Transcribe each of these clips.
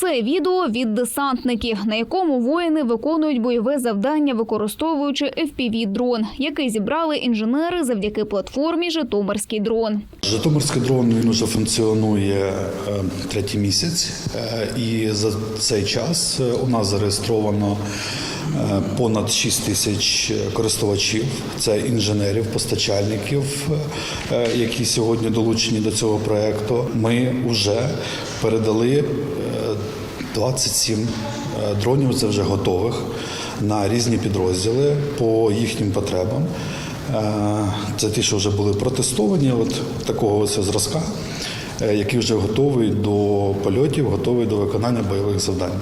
Це відео від десантників, на якому воїни виконують бойове завдання, використовуючи fpv дрон який зібрали інженери завдяки платформі Житомирський дрон. Житомирський дрон він уже функціонує е, третій місяць, е, і за цей час е, у нас зареєстровано понад 6 тисяч користувачів. Це інженерів, постачальників, які сьогодні долучені до цього проекту. Ми вже передали 27 е, дронів, це вже готових на різні підрозділи по їхнім потребам. Е, Це ті, що вже були протестовані, от такого ось зразка, е, який вже готовий до польотів, готовий до виконання бойових завдань.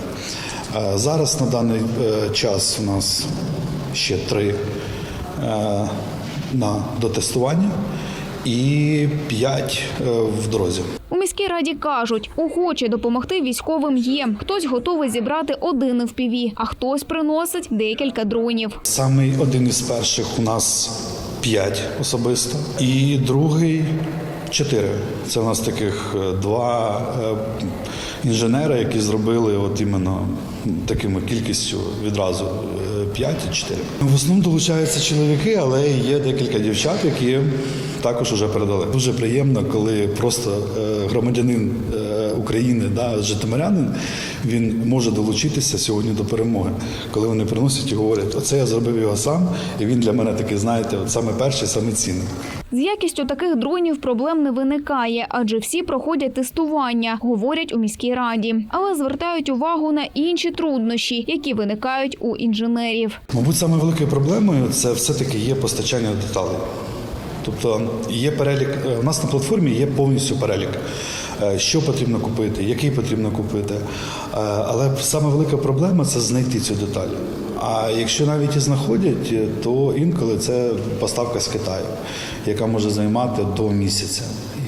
Зараз на даний час у нас ще три на дотестування і п'ять в дорозі. Міській раді кажуть, охоче допомогти військовим є. Хтось готовий зібрати один FPV, а хтось приносить декілька дронів. Самий один із перших у нас п'ять особисто, і другий чотири. Це у нас таких е, два е, інженери, які зробили от іменно такими кількістю відразу п'ять і чотири. В основному долучаються чоловіки, але є декілька дівчат, які також вже передали. Дуже приємно, коли просто е, громадянин е, України, да, житомирянин, він може долучитися сьогодні до перемоги, коли вони приносять і говорять, оце я зробив його сам, і він для мене такий, знаєте, от саме перший, саме цінний. З якістю таких дронів проблем не виникає, адже всі проходять тестування, говорять у міській раді, але звертають увагу на інші труднощі, які виникають у інженерів. Мабуть, саме великою проблемою це все-таки є постачання деталей. Тобто є перелік, е, у нас на платформі є повністю перелік, е, що потрібно купити, який потрібно купити. Е, Але саме велика проблема це знайти цю деталь. А якщо навіть і знаходять, то інколи це поставка з Китаю, яка може займати до місяця.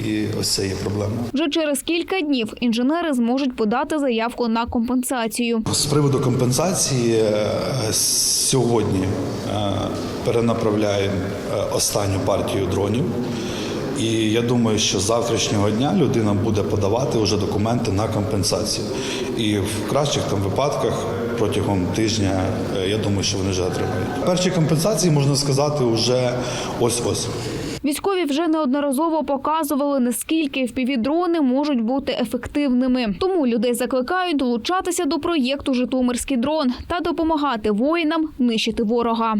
І ось це є проблема. Вже через кілька днів інженери зможуть подати заявку на компенсацію. З приводу компенсації е, сьогодні е, перенаправляємо е, останню партію дронів. І я думаю, що з завтрашнього дня людина буде подавати вже документи на компенсацію. І в кращих там випадках протягом тижня я думаю, що вони вже отримають. Перші компенсації можна сказати вже ось-ось. Військові вже неодноразово показували, наскільки впівдрони можуть бути ефективними. Тому людей закликають долучатися до проєкту Житомирський дрон та допомагати воїнам нищити ворога.